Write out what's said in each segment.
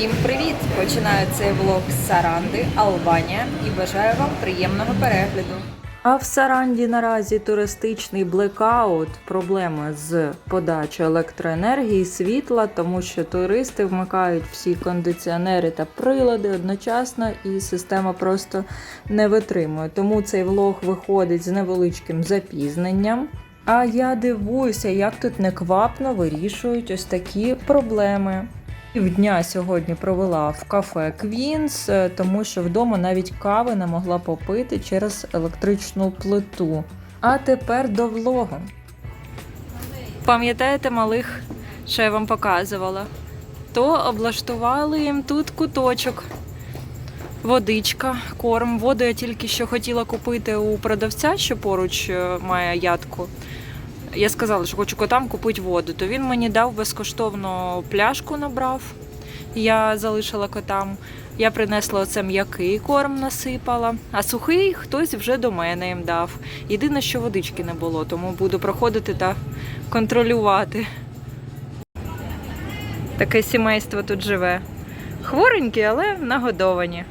Всім привіт! Починаю цей влог з Саранди, Албанія і бажаю вам приємного перегляду. А в Саранді наразі туристичний блекаут, проблеми з подачою електроенергії, світла, тому що туристи вмикають всі кондиціонери та прилади одночасно, і система просто не витримує. Тому цей влог виходить з невеличким запізненням. А я дивуюся, як тут неквапно вирішують ось такі проблеми. Півдня сьогодні провела в кафе Квінс, е, тому що вдома навіть кави не могла попити через електричну плиту. А тепер до влогу. Пам'ятаєте малих, що я вам показувала? То облаштували їм тут куточок. Водичка, корм. Воду я тільки що хотіла купити у продавця, що поруч е, має ядку. Я сказала, що хочу котам купити воду, то він мені дав безкоштовно пляшку, набрав. Я залишила котам. Я принесла оце м'який корм, насипала, а сухий хтось вже до мене їм дав. Єдине, що водички не було, тому буду проходити та контролювати. Таке сімейство тут живе. Хворенькі, але нагодовані.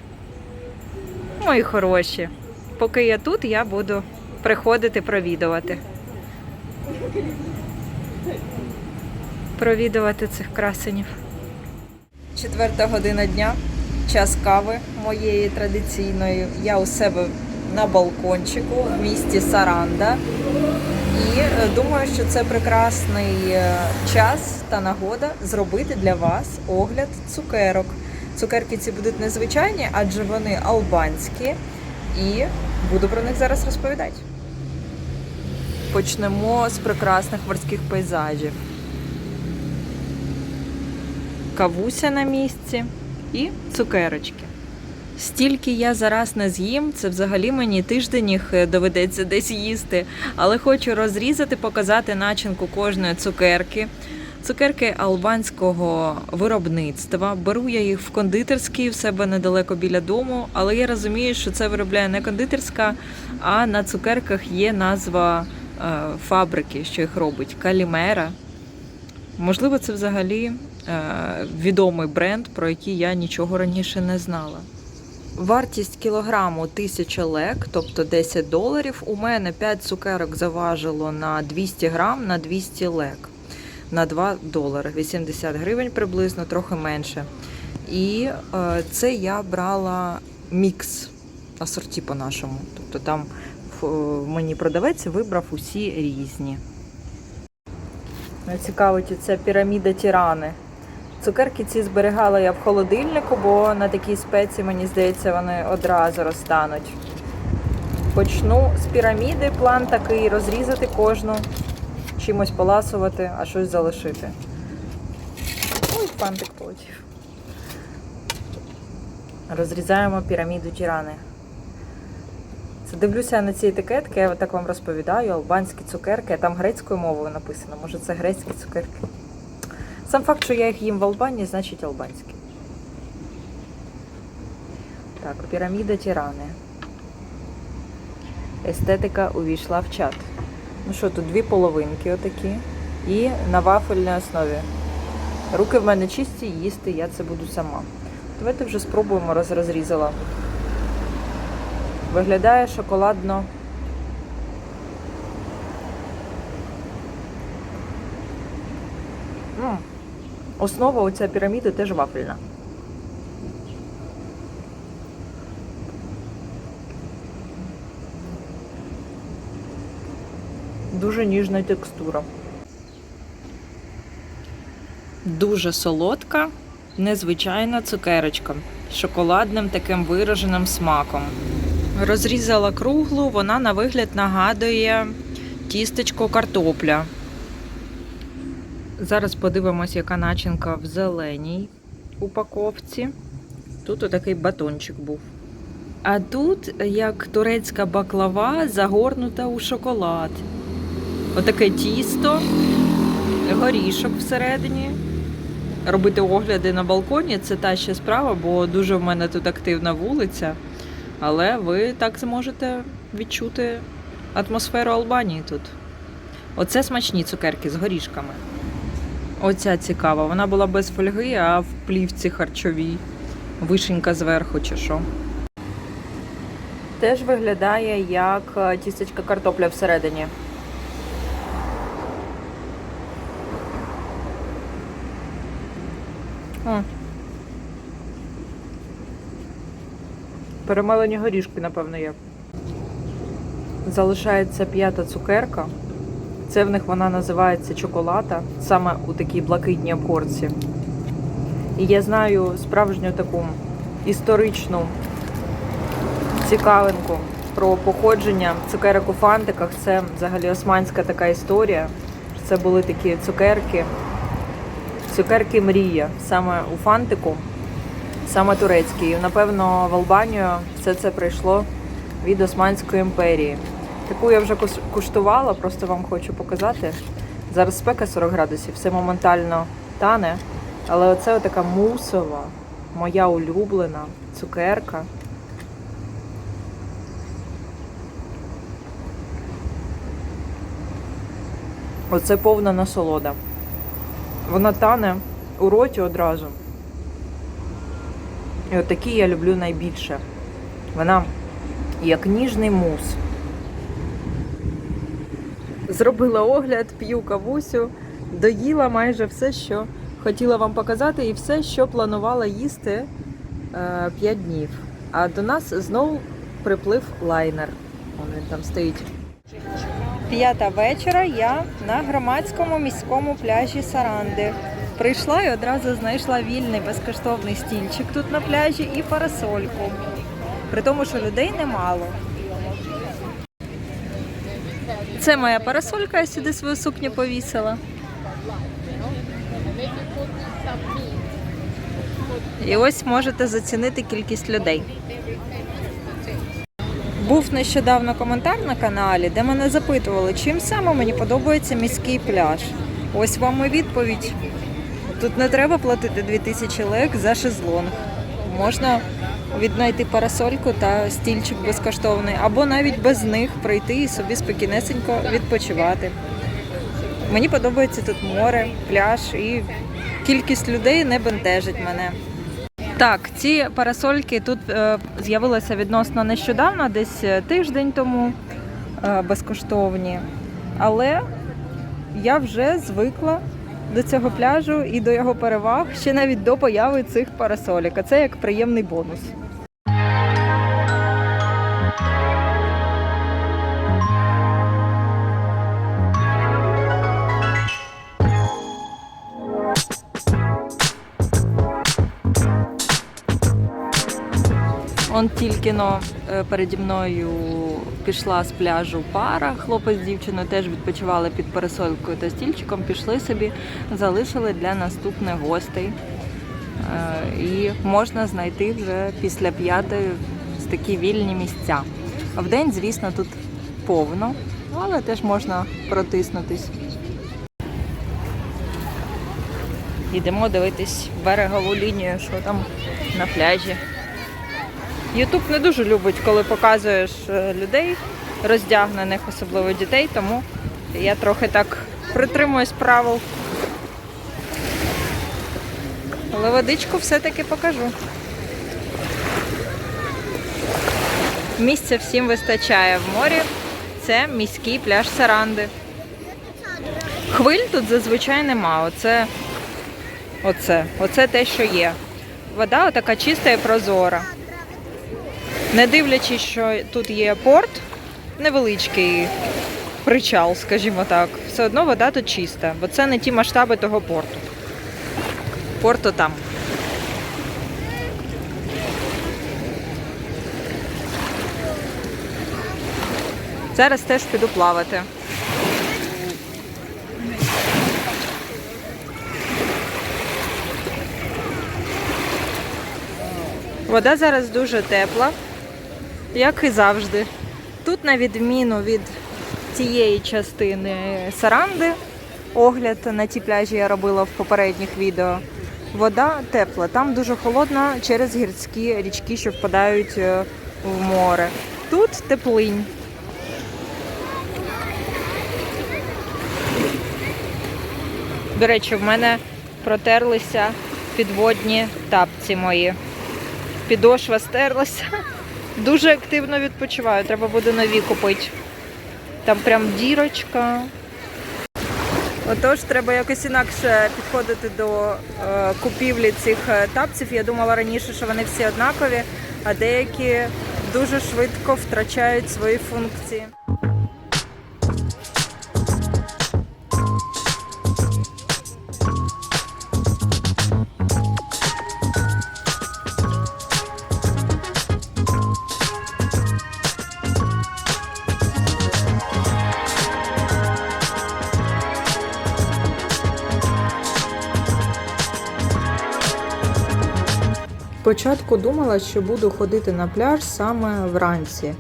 Мої хороші. Поки я тут, я буду приходити провідувати. Провідувати цих красенів. Четверта година дня, час кави моєї традиційної. Я у себе на балкончику в місті Саранда. І е, думаю, що це прекрасний е, час та нагода зробити для вас огляд цукерок. Цукерки ці будуть незвичайні, адже вони албанські, і буду про них зараз розповідати. Почнемо з прекрасних морських пейзажів. Кавуся на місці і цукерочки. Стільки я зараз не з'їм, це взагалі мені тиждень їх е, доведеться десь їсти. Але хочу розрізати, показати начинку кожної цукерки. Цукерки албанського виробництва. Беру я їх в кондитерській в себе недалеко біля дому, але я розумію, що це виробляє не кондитерська, а на цукерках є назва фабрики, що їх робить Калімера. Можливо, це взагалі е, відомий бренд, про який я нічого раніше не знала. Вартість кілограму 1000 лек, тобто 10 доларів. У мене 5 цукерок заважило на 200 грам на 200 лек. На 2 долари, 80 гривень приблизно, трохи менше. І е, це я брала мікс асорті по-нашому. Тобто там е, мені продавець вибрав усі різні. Цікавить ця піраміда тірани. Цукерки ці зберігала я в холодильнику, бо на такій спеці, мені здається, вони одразу розтануть. Почну з піраміди, план такий розрізати кожну, чимось поласувати, а щось залишити. Ой, фантик полетів. Розрізаємо піраміду тірани. Це дивлюся на ці етикетки, я так вам розповідаю, албанські цукерки, а там грецькою мовою написано. Може це грецькі цукерки. Сам факт, що я їх їм в Албанії, значить албанські. Так, піраміда тірани. Естетика увійшла в чат. Ну що, тут дві половинки отакі. І на вафельній основі. Руки в мене чисті, їсти я це буду сама. Давайте вже спробуємо, роз розрізала. Виглядає шоколадно. М. Основа цієї піраміди теж вафельна. Дуже ніжна текстура. Дуже солодка, незвичайна цукерочка з шоколадним таким вираженим смаком. Розрізала круглу, вона на вигляд нагадує тістечко картопля. Зараз подивимось, яка начинка в зеленій упаковці. Тут отакий батончик був. А тут як турецька баклава загорнута у шоколад. Отаке тісто, горішок всередині. Робити огляди на балконі це та ще справа, бо дуже в мене тут активна вулиця. Але ви так зможете відчути атмосферу Албанії тут. Оце смачні цукерки з горішками. Оця цікава. Вона була без фольги, а в плівці харчовій. Вишенька зверху чи що. Теж виглядає як е, тістечка картопля всередині. О. Перемелені горішки, напевно, є. Залишається п'ята цукерка. Це в них вона називається чоколата, саме у такій блакитній обгорці. І я знаю справжню таку історичну цікавинку про походження цукерок у фантиках. Це взагалі османська така історія. Це були такі цукерки, цукерки мрія, саме у фантику, саме турецькі. І, напевно, в Албанію все це прийшло від Османської імперії. Таку я вже куштувала, просто вам хочу показати. Зараз спека 40 градусів, все моментально тане. Але оце така мусова, моя улюблена цукерка. Оце повна насолода. Вона тане у роті одразу. І отакі я люблю найбільше. Вона як ніжний мус. Зробила огляд, п'ю кавусю, доїла майже все, що хотіла вам показати, і все, що планувала їсти 5 днів. А до нас знову приплив лайнер. Вон він там стоїть. П'ята вечора я на громадському міському пляжі Саранди. Прийшла і одразу знайшла вільний безкоштовний стільчик тут на пляжі і парасольку. При тому, що людей немало. Це моя парасолька, я сюди свою сукню повісила. І ось можете зацінити кількість людей. Був нещодавно коментар на каналі, де мене запитували, чим саме мені подобається міський пляж. Ось вам і відповідь. Тут не треба платити 2000 лек за шезлонг. Можна віднайти парасольку та стільчик безкоштовний, або навіть без них прийти і собі спокійнесенько відпочивати. Мені подобається тут море, пляж і кількість людей не бентежить мене. Так, ці парасольки тут е, з'явилися відносно нещодавно, десь е, тиждень тому е, безкоштовні. Але я вже звикла до цього пляжу і до його переваг ще навіть до появи цих парасолік. А це як приємний бонус. Он тільки но е, переді мною пішла з пляжу пара. Хлопець з дівчиною теж відпочивали під парасолькою та стільчиком. Пішли собі, залишили для наступних гостей. Е, І можна знайти вже після п'ятої такі вільні місця. В день, звісно, тут повно, але теж можна протиснутись. Йдемо дивитись берегову лінію, що там на пляжі. Ютуб не дуже любить, коли показуєш е, людей роздягнених, особливо дітей, тому я трохи так притримуюсь правил. Але водичку все-таки покажу. Місця всім вистачає в морі. Це міський пляж Саранди. Хвиль тут зазвичай нема. Оце, оце, оце те, що є. Вода така чиста і прозора. Не дивлячись, що тут є порт, невеличкий причал, скажімо так, все одно вода тут чиста, бо це не ті масштаби того порту. Порту там. Зараз теж піду плавати. Вода зараз дуже тепла, як і завжди. Тут, на відміну від цієї частини Саранди, огляд на ті пляжі я робила в попередніх відео. Вода тепла, там дуже холодна через гірські річки, що впадають е, в море. Тут теплинь. До речі, в мене протерлися підводні тапці мої. Підошва стерлася. Дуже активно відпочиваю. Треба буде нові купити. Там прям дірочка. Отож, треба якось інакше підходити до е, купівлі цих е, тапців. Я думала раніше, що вони всі однакові, а деякі дуже швидко втрачають свої функції. Спочатку думала, що буду ходити на пляж саме вранці.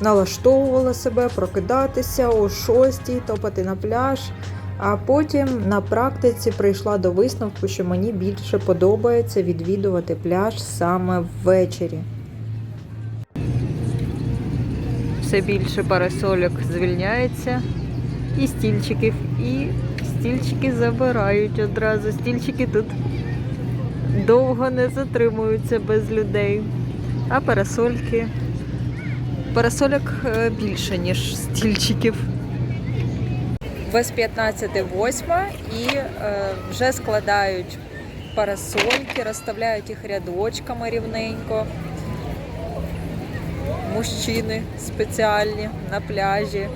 Налаштовувала себе прокидатися о 6, топати на пляж. А потім на практиці прийшла до висновку, що мені більше подобається відвідувати пляж саме ввечері. Все більше парасольок звільняється і стільчиків, і стільчики забирають одразу. Стільчики тут довго не затримуються без людей. А парасольки. Парасольок е, більше, ніж стільчиків. Без 15.08 і е, вже складають парасольки, розставляють їх рядочками рівненько. Мужчини спеціальні на пляжі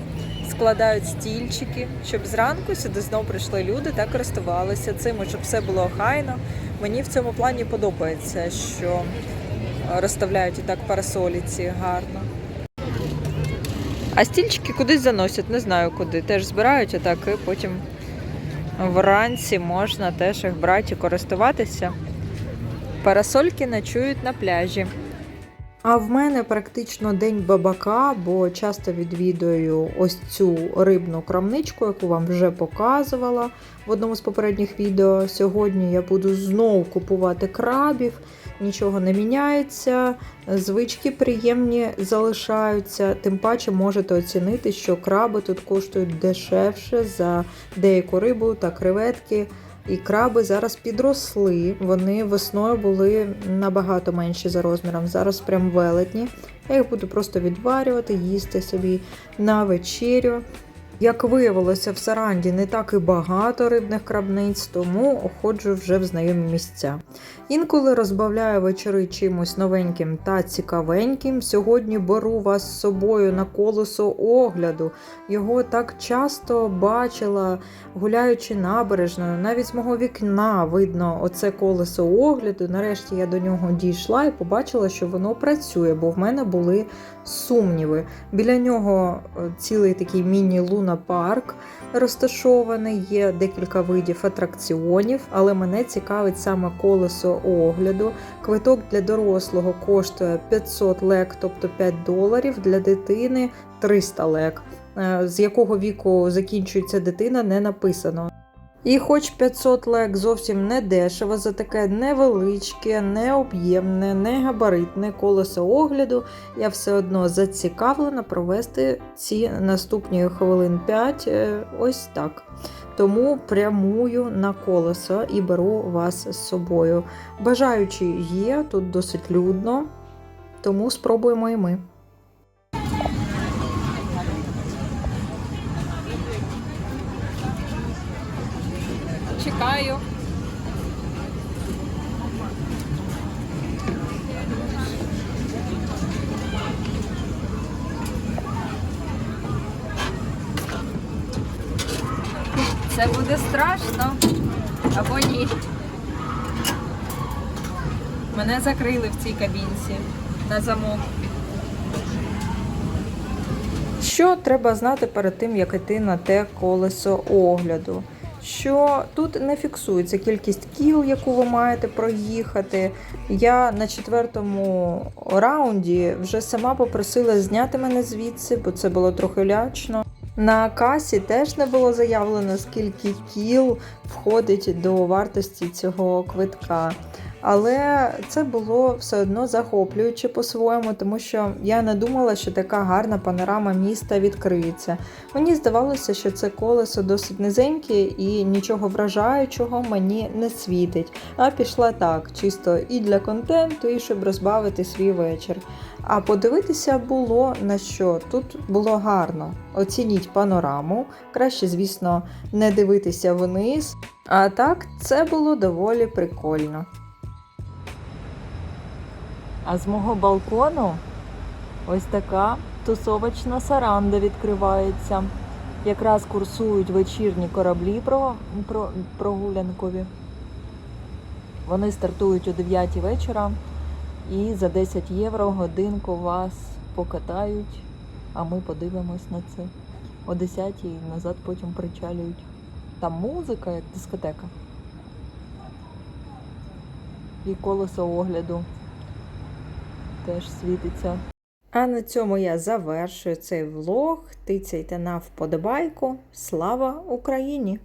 складають стільчики, щоб зранку сюди знов прийшли люди та користувалися цим, щоб все було охайно. Мені в цьому плані подобається, що розставляють і так парасоліці гарно. А стільчики кудись заносять, не знаю куди. Теж збирають отак і потім вранці можна теж їх брати і користуватися. Парасольки ночують на пляжі. А в мене практично день бабака, бо часто відвідую ось цю рибну крамничку, яку вам вже показувала в одному з попередніх відео. Сьогодні я буду знову купувати крабів, нічого не міняється, звички приємні залишаються. Тим паче можете оцінити, що краби тут коштують дешевше за деяку рибу та креветки. І краби зараз підросли. Вони весною були набагато менші за розміром. Зараз прям велетні. Я їх буду просто відварювати, їсти собі на вечерю. Як виявилося, в Саранді не так і багато рибних крабниць, тому оходжу вже в знайомі місця. Інколи розбавляю вечори чимось новеньким та цікавеньким. Сьогодні беру вас з собою на колесо огляду. Його так часто бачила, гуляючи набережною. Навіть з мого вікна видно оце колесо огляду. Нарешті я до нього дійшла і побачила, що воно працює, бо в мене були сумніви. Біля нього е, цілий такий міні-луна-парк розташований, є декілька видів атракціонів, але мене цікавить саме колесо огляду. Квиток для дорослого коштує 500 лек, тобто 5 доларів, для дитини 300 лек. Е, З якого віку закінчується дитина, не написано. І хоч 500 лек зовсім не дешево за таке невеличке, необ'ємне, не габаритне колесо огляду, я все одно зацікавлена провести ці наступні хвилин 5 е, ось так. Тому прямую на колесо і беру вас з собою. Бажаючі є, тут досить людно, тому спробуємо і ми. Буде страшно або ні. Мене закрили в цій кабінці на замок. Що треба знати перед тим, як йти на те колесо огляду? Що тут не фіксується кількість кіл, яку ви маєте проїхати. Я на четвертому раунді вже сама попросила зняти мене звідси, бо це було трохи лячно. На касі теж не було заявлено, скільки кіл входить до вартості цього квитка. Але це було все одно захоплююче по-своєму, тому що я не думала, що така гарна панорама міста відкриється. Мені здавалося, що це колесо досить низеньке і нічого вражаючого мені не світить. А пішла так, чисто і для контенту, і щоб розбавити свій вечір. А подивитися було на що. Тут було гарно. Оцініть панораму. Краще, звісно, не дивитися вниз. А так, це було доволі прикольно. А з мого балкону ось така тусовочна саранда відкривається. Якраз курсують вечірні кораблі про, про, прогулянкові. Вони стартують о 9 вечора і за 10 євро годинку вас покатають, а ми подивимось на це. О 10 і назад потім причалюють. Там музика, як дискотека. І колесо огляду теж світиться. А на цьому я завершую цей влог. Тицяйте на вподобайку. Слава Україні!